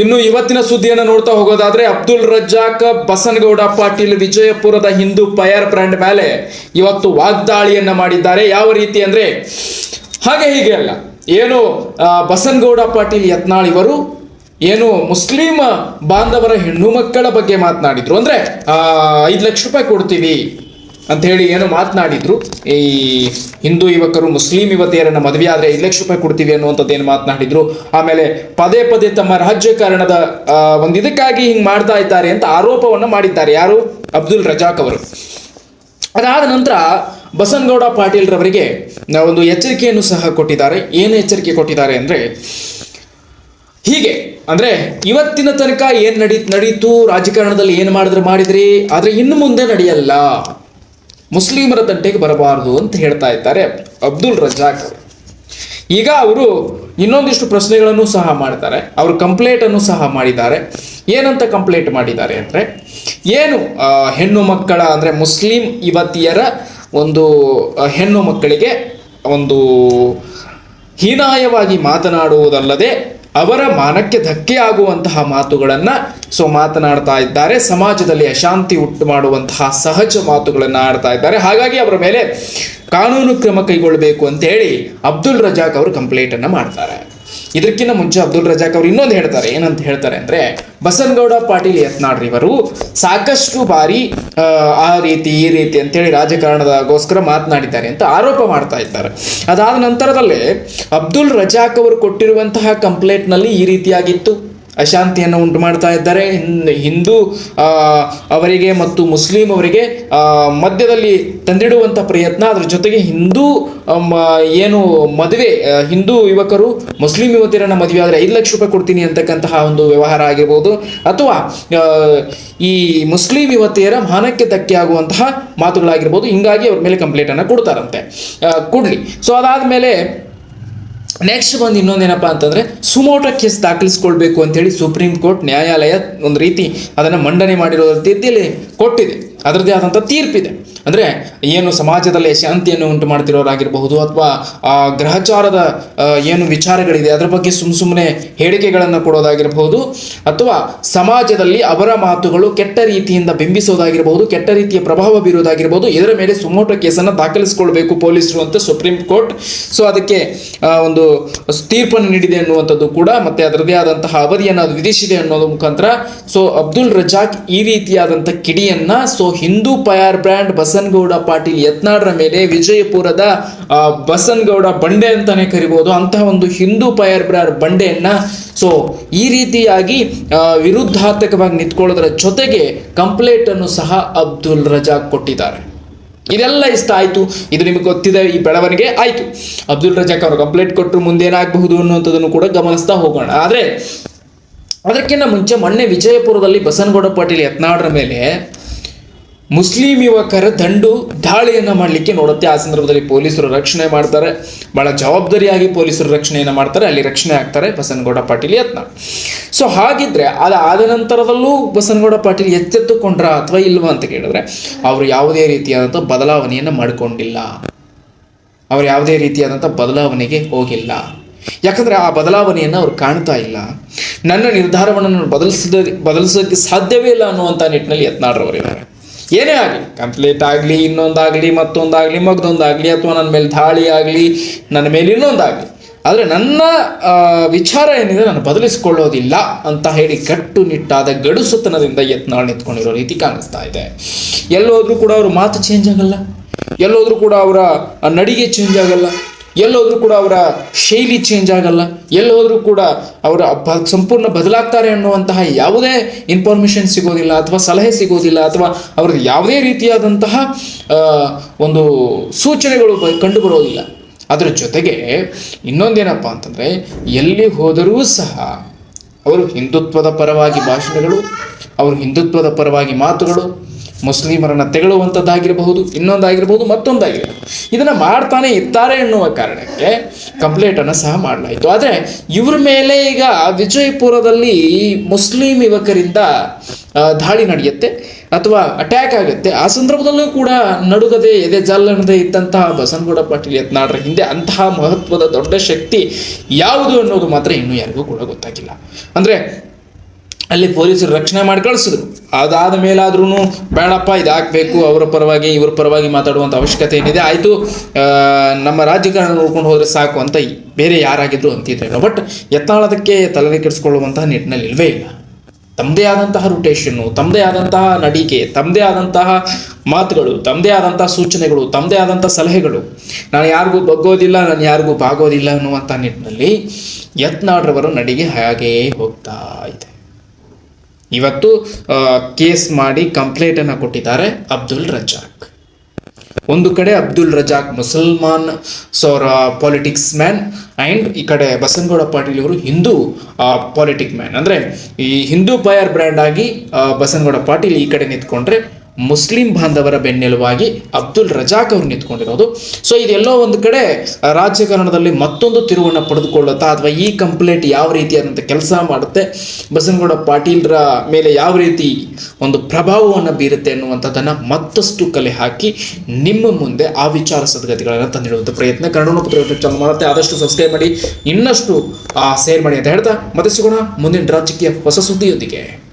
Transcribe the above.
ಇನ್ನು ಇವತ್ತಿನ ಸುದ್ದಿಯನ್ನು ನೋಡ್ತಾ ಹೋಗೋದಾದ್ರೆ ಅಬ್ದುಲ್ ರಜಾಕ್ ಬಸನಗೌಡ ಪಾಟೀಲ್ ವಿಜಯಪುರದ ಹಿಂದೂ ಪಯರ್ ಬ್ರ್ಯಾಂಡ್ ಮೇಲೆ ಇವತ್ತು ವಾಗ್ದಾಳಿಯನ್ನ ಮಾಡಿದ್ದಾರೆ. ಯಾವ ರೀತಿ ಅಂದ್ರೆ ಹಾಗೆ ಹೀಗೆ ಅಲ್ಲ. ಏನು ಬಸನಗೌಡ ಪಾಟೀಲ್ ಯತ್ನಾಳ್ ಇವರು ಏನು ಮುಸ್ಲಿಂ ಬಾಂಧವರ ಹೆಣ್ಣು ಮಕ್ಕಳ ಬಗ್ಗೆ ಮಾತನಾಡಿದ್ರು. ಅಂದ್ರೆ ಐದು ಲಕ್ಷ ರೂಪಾಯಿ ಕೊಡ್ತೀವಿ ಅಂತ ಹೇಳಿ ಏನು ಮಾತನಾಡಿದ್ರು. ಈ ಹಿಂದೂ ಯುವಕರು, ಮುಸ್ಲಿಂ ಯುವತಿಯರನ್ನ ಮದುವೆ ಆದರೆ ಐದು ಲಕ್ಷ ರೂಪಾಯಿ ಕೊಡ್ತೀವಿ ಅನ್ನುವಂಥದ್ದು ಏನು ಮಾತನಾಡಿದ್ರು. ಆಮೇಲೆ ಪದೇ ಪದೇ ತಮ್ಮ ರಾಜ್ಯಕಾರಣದ ಒಂದು ಇದಕ್ಕಾಗಿ ಹಿಂಗೆ ಮಾಡ್ತಾ ಇದ್ದಾರೆ ಅಂತ ಆರೋಪವನ್ನು ಮಾಡಿದ್ದಾರೆ. ಯಾರು? ಅಬ್ದುಲ್ ರಜಾಕ್ ಅವರು. ಅದಾದ ನಂತರ ಬಸನಗೌಡ ಪಾಟೀಲ್ ರವರಿಗೆ ಒಂದು ಎಚ್ಚರಿಕೆಯನ್ನು ಸಹ ಕೊಟ್ಟಿದ್ದಾರೆ. ಏನು ಎಚ್ಚರಿಕೆ ಕೊಟ್ಟಿದ್ದಾರೆ ಅಂದ್ರೆ, ಹೀಗೆ ಅಂದ್ರೆ ಇವತ್ತಿನ ತನಕ ಏನ್ ನಡೀತ್, ನಡೀತು? ರಾಜಕಾರಣದಲ್ಲಿ ಏನು ಮಾಡಿದ್ರೆ ಮಾಡಿದ್ರಿ? ಆದ್ರೆ ಇನ್ನು ಮುಂದೆ ನಡೆಯಲ್ಲ. ಮುಸ್ಲಿಮರ ತಂಟೆಗೆ ಬರಬಾರದು ಅಂತ ಹೇಳ್ತಾ ಇದ್ದಾರೆ ಅಬ್ದುಲ್ ರಜಾಕ್ ಈಗ ಅವರು ಇನ್ನೊಂದಿಷ್ಟು ಪ್ರಶ್ನೆಗಳನ್ನು ಸಹ ಮಾಡ್ತಾರೆ. ಅವರು ಕಂಪ್ಲೇಂಟ್ ಅನ್ನು ಸಹ ಮಾಡಿದ್ದಾರೆ. ಏನಂತ ಕಂಪ್ಲೇಂಟ್ ಮಾಡಿದ್ದಾರೆ ಅಂದ್ರೆ, ಏನು ಹೆಣ್ಣು ಮಕ್ಕಳ ಅಂದ್ರೆ ಮುಸ್ಲಿಂ ಯುವತಿಯರ ಒಂದು ಹೆಣ್ಣು ಮಕ್ಕಳಿಗೆ ಒಂದು ಹೀನಾಯವಾಗಿ ಮಾತನಾಡುವುದಲ್ಲದೆ ಅವರ ಮಾನಕ್ಕೆ ಧಕ್ಕೆ ಆಗುವಂತಹ ಮಾತುಗಳನ್ನ ಸೊ ಮಾತನಾಡ್ತಾ ಇದ್ದಾರೆ. ಸಮಾಜದಲ್ಲಿ ಅಶಾಂತಿ ಉಂಟು ಮಾಡುವಂತಹ ಸಹಜ ಮಾತುಗಳನ್ನು ಆಡ್ತಾ ಇದ್ದಾರೆ. ಹಾಗಾಗಿ ಅವರ ಮೇಲೆ ಕಾನೂನು ಕ್ರಮ ಕೈಗೊಳ್ಳಬೇಕು ಅಂತ ಹೇಳಿ ಅಬ್ದುಲ್ ರಜಾಕ್ ಅವರು ಕಂಪ್ಲೇಂಟ್ ಅನ್ನ ಮಾಡ್ತಾರೆ. ಇದಕ್ಕಿಂತ ಮುಂಚೆ ಅಬ್ದುಲ್ ರಜಾಕ್ ಅವರು ಇನ್ನೊಂದು ಹೇಳ್ತಾರೆ ಏನಂತ ಹೇಳ್ತಾರೆ ಅಂದ್ರೆ ಬಸನ್ಗೌಡ ಪಾಟೀಲ್ ಯತ್ನಾಳ್ ಇವರು ಸಾಕಷ್ಟು ಬಾರಿ ಆ, ಆ ರೀತಿ ಈ ರೀತಿ ಅಂತೇಳಿ ರಾಜಕಾರಣದಗೋಸ್ಕರ ಮಾತನಾಡಿದ್ದಾರೆ ಅಂತ ಆರೋಪ ಮಾಡ್ತಾ ಇದ್ದಾರೆ. ಅದಾದ ನಂತರದಲ್ಲೇ ಅಬ್ದುಲ್ ರಜಾಕ್ ಅವರು ಕೊಟ್ಟಿರುವಂತಹ ಕಂಪ್ಲೇಂಟ್ನಲ್ಲಿ ಈ ರೀತಿಯಾಗಿತ್ತು. ಅಶಾಂತಿಯನ್ನು ಉಂಟು ಮಾಡ್ತಾ ಇದ್ದಾರೆ. ಹಿಂದೂ ಅವರಿಗೆ ಮತ್ತು ಮುಸ್ಲಿಂ ಅವರಿಗೆ ಮಧ್ಯದಲ್ಲಿ ತಂದಿಡುವಂಥ ಪ್ರಯತ್ನ. ಅದರ ಜೊತೆಗೆ ಹಿಂದೂ ಏನು ಮದುವೆ ಹಿಂದೂ ಯುವಕರು, ಮುಸ್ಲಿಂ ಯುವತಿಯರನ್ನ ಮದುವೆ ಆದರೆ ಐದು ಲಕ್ಷ ರೂಪಾಯಿ ಕೊಡ್ತೀನಿ ಅಂತಕ್ಕಂತಹ ಒಂದು ವ್ಯವಹಾರ ಆಗಿರ್ಬೋದು. ಅಥವಾ ಈ ಮುಸ್ಲಿಂ ಯುವತಿಯರ ಮಾನಕ್ಕೆ ಧಕ್ಕೆ ಆಗುವಂತಹ ಮಾತುಗಳಾಗಿರ್ಬೋದು. ಹಿಂಗಾಗಿ ಅವ್ರ ಮೇಲೆ ಕಂಪ್ಲೇಂಟನ್ನು ಕೊಡ್ತಾರಂತೆ. ಕೊಡಲಿ. ಸೊ ಅದಾದ ಅದಾದ್ಮೇಲೆ ನೆಕ್ಸ್ಟ್ ಬಂದು ಇನ್ನೊಂದೇನಪ್ಪ ಅಂತಂದ್ರೆ ಸುಮೋಟ ಕೇಸ್ ದಾಖಲಿಸ್ಕೊಳ್ಬೇಕು ಅಂತೇಳಿ ಸುಪ್ರೀಂ ಕೋರ್ಟ್ ನ್ಯಾಯಾಲಯ ಒಂದು ರೀತಿ ಅದನ್ನು ಮಂಡನೆ ಮಾಡಿರೋ ರೀತಿಯಲ್ಲಿ ಕೊಟ್ಟಿದೆ. ಅದರದ್ದೇ ಆದಂಥ ತೀರ್ಪಿದೆ. ಅಂದರೆ ಏನು ಸಮಾಜದಲ್ಲಿ ಶಾಂತಿಯನ್ನು ಉಂಟು ಮಾಡ್ತಿರೋರಾಗಿರಬಹುದು ಅಥವಾ ಆ ಗ್ರಹಚಾರದ ಏನು ವಿಚಾರಗಳಿದೆ, ಅದರ ಬಗ್ಗೆ ಸುಮ್ಮ ಸುಮ್ಮನೆ ಹೇಳಿಕೆಗಳನ್ನು ಕೊಡೋದಾಗಿರಬಹುದು ಅಥವಾ ಸಮಾಜದಲ್ಲಿ ಅವರ ಮಾತುಗಳು ಕೆಟ್ಟ ರೀತಿಯಿಂದ ಬಿಂಬಿಸೋದಾಗಿರಬಹುದು, ಕೆಟ್ಟ ರೀತಿಯ ಪ್ರಭಾವ ಬೀರೋದಾಗಿರಬಹುದು, ಇದರ ಮೇಲೆ ಸುಮೋಟ ಕೇಸನ್ನು ದಾಖಲಿಸಿಕೊಳ್ಬೇಕು ಪೊಲೀಸರು ಅಂತ ಸುಪ್ರೀಂ ಕೋರ್ಟ್. ಸೊ, ಅದಕ್ಕೆ ಒಂದು ತೀರ್ಪನ್ನು ನೀಡಿದೆ ಅನ್ನುವಂಥದ್ದು ಕೂಡ ಮತ್ತೆ ಅದರದೇ ಆದಂತಹ ಅವಧಿಯನ್ನು ಅದು ವಿಧಿಸಿದೆ ಅನ್ನೋದು ಮುಖಾಂತರ. ಸೊ, ಅಬ್ದುಲ್ ರಜಾಕ್ ಈ ರೀತಿಯಾದಂಥ ಕಿಡಿಯನ್ನ ಸೊ ಹಿಂದೂ ಪಯಾರ್ ಬ್ರ್ಯಾಂಡ್ ಬಸನ್ಗೌಡ ಪಾಟೀಲ್ ಯತ್ನಾಡ್ರ ಮೇಲೆ ವಿಜಯಪುರದ ಬಸನ್ಗೌಡ ಬಂಡೆ ಅಂತಾನೆ ಕರಿಬಹುದು ಅಂತಹ ಒಂದು ಹಿಂದೂ ಪಯಾರ್ ಬ್ರ್ಯಾಂಡ್ ಬಂಡೆಯನ್ನ ಸೊ, ಈ ರೀತಿಯಾಗಿ ವಿರುದ್ಧಾರ್ಥಕವಾಗಿ ನಿಂತ್ಕೊಳ್ಳೋದರ ಜೊತೆಗೆ ಕಂಪ್ಲೇಂಟ್ ಅನ್ನು ಸಹ ಅಬ್ದುಲ್ ರಜಾಕ್ ಕೊಟ್ಟಿದ್ದಾರೆ. ಇದೆಲ್ಲ ಇಷ್ಟ ಆಯ್ತು. ಇದು ನಿಮಗೆ ಗೊತ್ತಿದೆ, ಈ ಬೆಳವಣಿಗೆ ಆಯ್ತು. ಅಬ್ದುಲ್ ರಜಾಕ್ ಅವರು ಕಂಪ್ಲೇಂಟ್ ಕೊಟ್ಟರು ಮುಂದೇನಾಗಬಹುದು ಅನ್ನುವಂಥದ್ದನ್ನು ಕೂಡ ಗಮನಿಸ್ತಾ ಹೋಗೋಣ. ಆದರೆ, ಅದಕ್ಕಿಂತ ಮುಂಚೆ ಮೊನ್ನೆ ವಿಜಯಪುರದಲ್ಲಿ ಬಸನಗೌಡ ಪಾಟೀಲ್ ಯತ್ನಾಡ್ರ ಮೇಲೆ ಮುಸ್ಲಿಂ ಯುವಕರ ದಂಡು ದಾಳಿಯನ್ನು ಮಾಡಲಿಕ್ಕೆ ನೋಡುತ್ತೆ. ಆ ಸಂದರ್ಭದಲ್ಲಿ ಪೊಲೀಸರು ರಕ್ಷಣೆ ಮಾಡ್ತಾರೆ. ಬಹಳ ಜವಾಬ್ದಾರಿಯಾಗಿ ಪೊಲೀಸರು ರಕ್ಷಣೆಯನ್ನು ಮಾಡ್ತಾರೆ. ಅಲ್ಲಿ ರಕ್ಷಣೆ ಆಗ್ತಾರೆ ಬಸನಗೌಡ ಪಾಟೀಲ್ ಯತ್ನ. ಸೊ ಹಾಗಿದ್ರೆ ಅದು ಆದ ನಂತರದಲ್ಲೂ ಬಸನಗೌಡ ಪಾಟೀಲ್ ಎಚ್ಚೆತ್ತುಕೊಂಡ್ರ ಅಥವಾ ಇಲ್ವಾ ಅಂತ ಕೇಳಿದ್ರೆ, ಅವರು ಯಾವುದೇ ರೀತಿಯಾದಂಥ ಬದಲಾವಣೆಯನ್ನು ಮಾಡಿಕೊಂಡಿಲ್ಲ. ಅವರು ಯಾವುದೇ ರೀತಿಯಾದಂಥ ಬದಲಾವಣೆಗೆ ಹೋಗಿಲ್ಲ. ಯಾಕಂದ್ರೆ ಆ ಬದಲಾವಣೆಯನ್ನು ಅವ್ರು ಕಾಣ್ತಾ ಇಲ್ಲ. ನನ್ನ ನಿರ್ಧಾರವನ್ನು ನಾನು ಬದಲಿಸೋಕೆ ಬದಲಿಸೋಕ್ಕೆ ಸಾಧ್ಯವೇ ಇಲ್ಲ ಅನ್ನುವಂಥ ನಿಟ್ಟಿನಲ್ಲಿ ಯತ್ನಾಡ್ರವರಿದ್ದಾರೆ ಏನೇ ಆಗಲಿ ಕಂಪ್ಲೀಟ್ ಆಗಲಿ, ಇನ್ನೊಂದಾಗಲಿ, ಮತ್ತೊಂದಾಗಲಿ, ಮಗದೊಂದಾಗಲಿ, ಅಥವಾ ನನ್ನ ಮೇಲೆ ದಾಳಿ ಆಗಲಿ, ನನ್ನ ಮೇಲೆ ಇನ್ನೊಂದಾಗಲಿ. ಆದರೆ ನನ್ನ ವಿಚಾರ ಏನಿದೆ, ನಾನು ಬದಲಿಸಿಕೊಳ್ಳೋದಿಲ್ಲ ಅಂತ ಹೇಳಿ ಕಟ್ಟುನಿಟ್ಟಾದ ಗಡುಸುತನದಿಂದ ಯತ್ನಾಳ್ ನಿಂತ್ಕೊಂಡಿರೋ ರೀತಿ ಕಾಣಿಸ್ತಾ ಇದೆ. ಎಲ್ಲೋದ್ರೂ ಕೂಡ ಅವ್ರ ಮಾತು ಚೇಂಜ್ ಆಗಲ್ಲ. ಎಲ್ಲೋದ್ರೂ ಕೂಡ ಅವರ ನಡಿಗೆ ಚೇಂಜ್ ಆಗಲ್ಲ. ಎಲ್ಲೋದ್ರೂ ಕೂಡ ಅವರ ಶೈಲಿ ಚೇಂಜ್ ಆಗಲ್ಲ, ಎಲ್ಲೋದ್ರೂ ಕೂಡ ಅವರ ಸಂಪೂರ್ಣ ಬದಲಾಗ್ತಾರೆ ಅನ್ನುವಂತಹ ಯಾವುದೇ ಇನ್ಫಾರ್ಮೇಷನ್ ಸಿಗೋದಿಲ್ಲ ಅಥವಾ ಸಲಹೆ ಸಿಗೋದಿಲ್ಲ ಅಥವಾ ಅವ್ರದ್ದು ಯಾವುದೇ ರೀತಿಯಾದಂತಹ ಒಂದು ಸೂಚನೆಗಳು ಕಂಡು ಬರೋದಿಲ್ಲ ಅದರ ಜೊತೆಗೆ ಇನ್ನೊಂದೇನಪ್ಪ ಅಂತಂದರೆ ಎಲ್ಲಿ ಹೋದರೂ ಸಹ ಅವರು ಹಿಂದುತ್ವದ ಪರವಾಗಿ ಭಾಷಣಗಳು, ಅವರು ಹಿಂದುತ್ವದ ಪರವಾಗಿ ಮಾತುಗಳು ಮುಸ್ಲಿಮರನ್ನ ತೆಗಳುವಂಥದ್ದಾಗಿರಬಹುದು, ಇನ್ನೊಂದಾಗಿರಬಹುದು, ಮತ್ತೊಂದಾಗಿರಬಹುದು. ಇದನ್ನು ಮಾಡ್ತಾನೆ ಇರ್ತಾರೆ ಎನ್ನುವ ಕಾರಣಕ್ಕೆ ಕಂಪ್ಲೇಂಟನ್ನು ಸಹ ಮಾಡಲಾಯಿತು. ಆದರೆ ಇವ್ರ ಮೇಲೆ ಈಗ ವಿಜಯಪುರದಲ್ಲಿ ಮುಸ್ಲಿಂ ಯುವಕರಿಂದ ದಾಳಿ ನಡೆಯುತ್ತೆ ಅಥವಾ ಅಟ್ಯಾಕ್ ಆಗುತ್ತೆ. ಆ ಸಂದರ್ಭದಲ್ಲೂ ಕೂಡ ನಡುಗದೆ ಎದೆ ಜಾಲನದೆ ಇದ್ದಂತಹ ಬಸನಗೌಡ ಪಾಟೀಲ್ ಯತ್ನಾಡ್ರ ಹಿಂದೆ ಅಂತಹ ಮಹತ್ವದ ದೊಡ್ಡ ಶಕ್ತಿ ಯಾವುದು ಅನ್ನೋದು ಮಾತ್ರ ಇನ್ನೂ ಯಾರಿಗೂ ಕೂಡ ಗೊತ್ತಾಗಿಲ್ಲ. ಅಂದರೆ ಅಲ್ಲಿ ಪೊಲೀಸರು ರಕ್ಷಣೆ ಮಾಡಿ ಕಳಿಸಿದ್ರು. ಅದಾದ ಮೇಲಾದ್ರೂ ಬೇಡಪ್ಪ ಇದು ಹಾಕ್ಬೇಕು ಅವರ ಪರವಾಗಿ, ಇವ್ರ ಪರವಾಗಿ ಮಾತಾಡುವಂಥ ಅವಶ್ಯಕತೆ ಏನಿದೆ, ಆಯಿತು ನಮ್ಮ ರಾಜಕಾರಣ ನೋಡ್ಕೊಂಡು ಹೋದರೆ ಸಾಕು ಅಂತ ಬೇರೆ ಯಾರಾಗಿದ್ರು ಅಂತಿದ್ರೆ. ಬಟ್ ಎತ್ತಾಳದಕ್ಕೆ ತಲೆ ಕೆಡಿಸ್ಕೊಳ್ಳುವಂತಹ ನಿಟ್ಟಿನಲ್ಲಿ ಇಲ್ವೇ ಇಲ್ಲ. ತಮ್ಮದೇ ಆದಂತಹ ರೊಟೇಷನ್ನು ತಮ್ಮದೇ ಆದಂತಹ ನಡಿಕೆ ತಮ್ಮದೇ ಆದಂತಹ ಮಾತುಗಳು ತಮ್ಮದೇ ಆದಂತಹ ಸೂಚನೆಗಳು ತಮ್ಮದೇ ಆದಂಥ ಸಲಹೆಗಳು. ನಾನು ಯಾರಿಗೂ ಬಗ್ಗೋದಿಲ್ಲ, ನಾನು ಯಾರಿಗೂ ಬಾಗೋದಿಲ್ಲ ಅನ್ನುವಂಥ ನಿಟ್ಟಿನಲ್ಲಿ ಯತ್ನಾಡ್ರವರು ನಡಿಗೆ ಹಾಗೆಯೇ ಹೋಗ್ತಾ ಇದೆ. ಇವತ್ತು ಕೇಸ್ ಮಾಡಿ ಕಂಪ್ಲೇಂಟನ್ನು ಕೊಟ್ಟಿದ್ದಾರೆ ಅಬ್ದುಲ್ ರಜಾಕ್. ಒಂದು ಕಡೆ ಅಬ್ದುಲ್ ರಜಾಕ್ ಮುಸಲ್ಮಾನ್ ಸೌರ ಪಾಲಿಟಿಕ್ಸ್ ಮ್ಯಾನ್ ಆ್ಯಂಡ್ ಈ ಕಡೆ ಬಸನಗೌಡ ಪಾಟೀಲ್ ಇವರು ಹಿಂದೂ ಪಾಲಿಟಿಕ್ ಮ್ಯಾನ್ ಅಂದರೆ ಈ ಹಿಂದೂ ಪಯರ್ ಬ್ರ್ಯಾಂಡ್ ಆಗಿ ಬಸನಗೌಡ ಪಾಟೀಲ್ ಈ ಕಡೆ ನಿಂತ್ಕೊಂಡ್ರೆ ಮುಸ್ಲಿಂ ಬಾಂಧವರ ಬೆನ್ನೆಲುವಾಗಿ ಅಬ್ದುಲ್ ರಜಾಕ್ ಅವರು ನಿಂತ್ಕೊಂಡಿರೋದು. ಸೊ ಇದೆಲ್ಲೋ ಒಂದು ಕಡೆ ಆ, ರಾಜಕಾರಣದಲ್ಲಿ ಮತ್ತೊಂದು ತಿರುವನ್ನು ಪಡೆದುಕೊಳ್ಳುತ್ತಾ ಅಥವಾ ಈ ಕಂಪ್ಲೇಂಟ್ ಯಾವ ರೀತಿಯಾದಂಥ ಕೆಲಸ ಮಾಡುತ್ತೆ ಬಸನಗೌಡ ಪಾಟೀಲ್ರ ಮೇಲೆ ಯಾವ ರೀತಿ ಒಂದು ಪ್ರಭಾವವನ್ನು ಬೀರುತ್ತೆ ಅನ್ನುವಂಥದ್ದನ್ನು ಮತ್ತಷ್ಟು ಕಲೆ ಹಾಕಿ ನಿಮ್ಮ ಮುಂದೆ ಆ ವಿಚಾರ ಸದ್ಗತಿಗಳನ್ನು ತಂದಿಡುವಂಥ ಪ್ರಯತ್ನ. ಕನ್ನಡ ಚಾನಲ್ ಮಾಡುತ್ತೆ. ಆದಷ್ಟು ಸಬ್ಸ್ಕ್ರೈಬ್ ಮಾಡಿ ಇನ್ನಷ್ಟು ಶೇರ್ ಮಾಡಿ ಅಂತ ಹೇಳ್ತಾ ಮತ್ತೆ ಸಿಗೋಣ ಮುಂದಿನ ರಾಜಕೀಯ ಹೊಸ ಸುದ್ದಿಯೊಂದಿಗೆ.